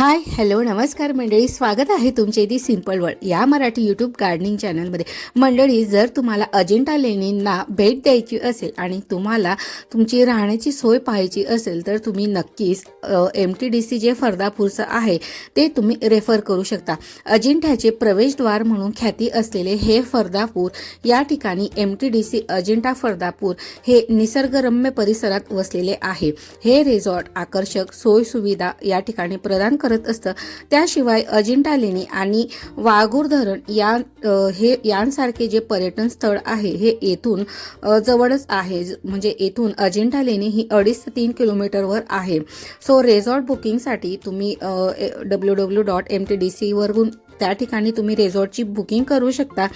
Hi hello नमस्कार मंडळी. स्वागत आहे तुमचे दी सिंपल वर्ल्ड या मराठी यूट्यूब गार्डनिंग चॅनलमध्ये मंडळी जर तुम्हाला अजिंठा लेणींना भेट द्यायची असेल आणि तुम्हाला तुमची राहण्याची सोय पाहायची असेल तर तुम्ही नक्कीच एम टी डी सी जे फरदापूरचं आहे ते तुम्ही रेफर करू शकता. अजिंठ्याचे प्रवेशद्वार म्हणून ख्याती असलेले हे फरदापूर या ठिकाणी M T D C Ajanta Fardapur हे निसर्गरम्य परिसरात वसलेले आहे. हे रिसॉर्ट आकर्षक सोय सुविधा या ठिकाणी प्रदान कर करत असतं. त्याशिवाय अजिंठा लेणी आणि वाघूर धरण या हे यांसारखे जे पर्यटन स्थळ आहे हे येथून जवळच आहे. ज- म्हणजे येथून अजिंठा लेणी ही अडीच ते तीन किलोमीटरवर आहे. सो रेझॉर्ट बुकिंगसाठी तुम्ही W W dot M T D सीवरून त्या ठिकाणी तुम्ही रेझॉर्टची बुकिंग करू शकता.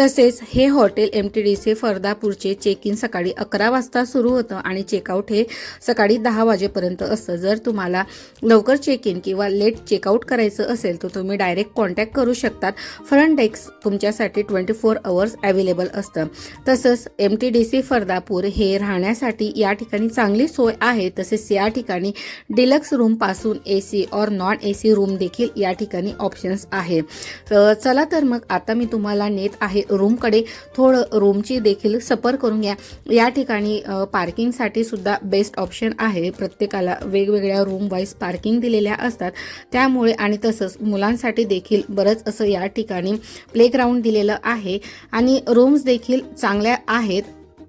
तसेच हे hotel M T D C फरदापूरचे check in सकाळी अकरा वाजता सुरू होतं आणि चेकआउट हे सकाळी दहा वाजेपर्यंत असतं. जर तुम्हाला लवकर चेक इन किंवा लेट चेकआउट करायचं असेल तर तुम्ही डायरेक्ट कॉन्टॅक्ट करू शकतात. फ्रंट डेस्क तुमच्यासाठी ट्वेंटी फोर अवर्स अवेलेबल असतं. तसंच M T D C Fardapur हे राहण्यासाठी या ठिकाणी चांगली सोय आहे. तसेच या ठिकाणी डिलक्स रूमपासून ए सी और नॉन ए सी रूम देखील या ठिकाणी ऑप्शन्स आहे. तर चला तर मग आता मी तुम्हाला नेत आहे रूमकडे. थोडं रूमची देखील सफर करून घ्या. या ठिकाणी पार्किंगसाठी सुद्धा बेस्ट ऑप्शन आहे. प्रत्येकाला वेगवेगळ्या रूम वाईज पार्किंग दिलेल्या असतात. त्यामुळे आणि तसंच मुलांसाठी देखील बरंच असं या ठिकाणी प्लेग्राऊंड दिलेलं आहे. आणि रूम्स देखील चांगल्या आहेत.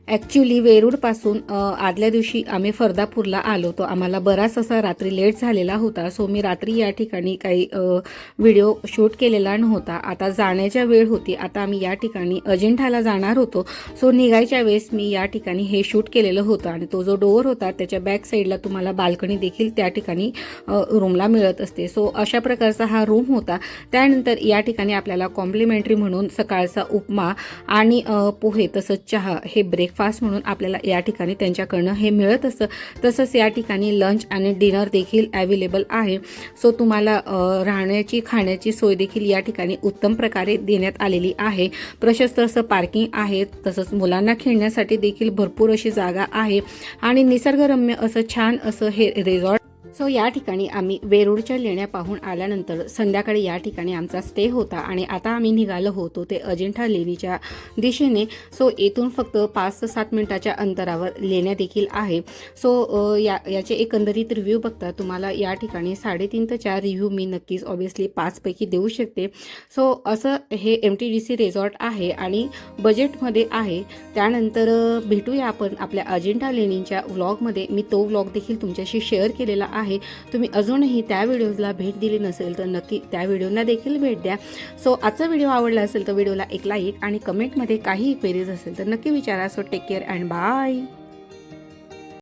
ॲक्च्युली वेरूळपासून आदल्या दिवशी आम्ही फरदापूरला आलो. तो आम्हाला बराच असा रात्री लेट झालेला होता. सो मी रात्री या ठिकाणी काही व्हिडिओ शूट केलेला नव्हता. आता जाण्याच्या वेळ होती. आता आम्ही या ठिकाणी अजिंठाला जाणार होतो. सो निघायच्या वेळेस मी या ठिकाणी हे शूट केलेलं होतं. आणि तो जो डोअर होता त्याच्या बॅक साईडला तुम्हाला बाल्कनी देखील त्या ठिकाणी रूमला मिळत असते. सो अशा प्रकारचा हा रूम होता. त्यानंतर या ठिकाणी आपल्याला कॉम्प्लिमेंटरी म्हणून सकाळचा उपमा आणि पोहे तसंच चहा हे ब्रेक ब्रेकफास्ट म्हणून आपल्याला या ठिकाणी त्यांच्याकडनं हे मिळत असतं. तसंच या ठिकाणी लंच आणि डिनर देखील अवेलेबल आहे. सो तुम्हाला राहण्याची खाण्याची सोय देखील या ठिकाणी उत्तम प्रकारे देण्यात आलेली आहे. प्रशस्त असं पार्किंग आहे. तसंच मुलांना खेळण्यासाठी देखील भरपूर अशी जागा आहे. आणि निसर्गरम्य असं छान असं हे रिझॉर्ट सो या ठिकाणी आम्ही वेरूळच्या लेण्या पाहून आल्यानंतर संध्याकाळी या ठिकाणी आमचा स्टे होता आणि आता आम्ही निघालो होतो ते अजिंठा लेणीच्या दिशेने. सो येथून फक्त पाच ते सात मिनिटाच्या अंतरावर लेण्या देखील आहे. सो या याचे एकंदरीत रिव्ह्यू बघता तुम्हाला या ठिकाणी साडेतीन ते चार रिव्ह्यू मी नक्कीच ऑब्विसली पाचपैकी देऊ शकते. सो असं हे M T D C resort आहे आणि बजेटमध्ये आहे. त्यानंतर भेटूया आपण आपल्या अजिंठा लेणीच्या व्लॉगमध्ये मी तो व्लॉग देखील तुमच्याशी शेअर केलेला आहे. आहे. तुम्ही अजूनही त्या व्हिडिओजला भेट दिली नसेल तर नक्की त्या व्हिडिओला देखील भेट द्या. सो आजचा व्हिडिओ आवडला असेल तर व्हिडिओला एक लाईक आणि कमेंटमध्ये काही क्वेरीज असेल तर नक्की विचारा. So take care and bye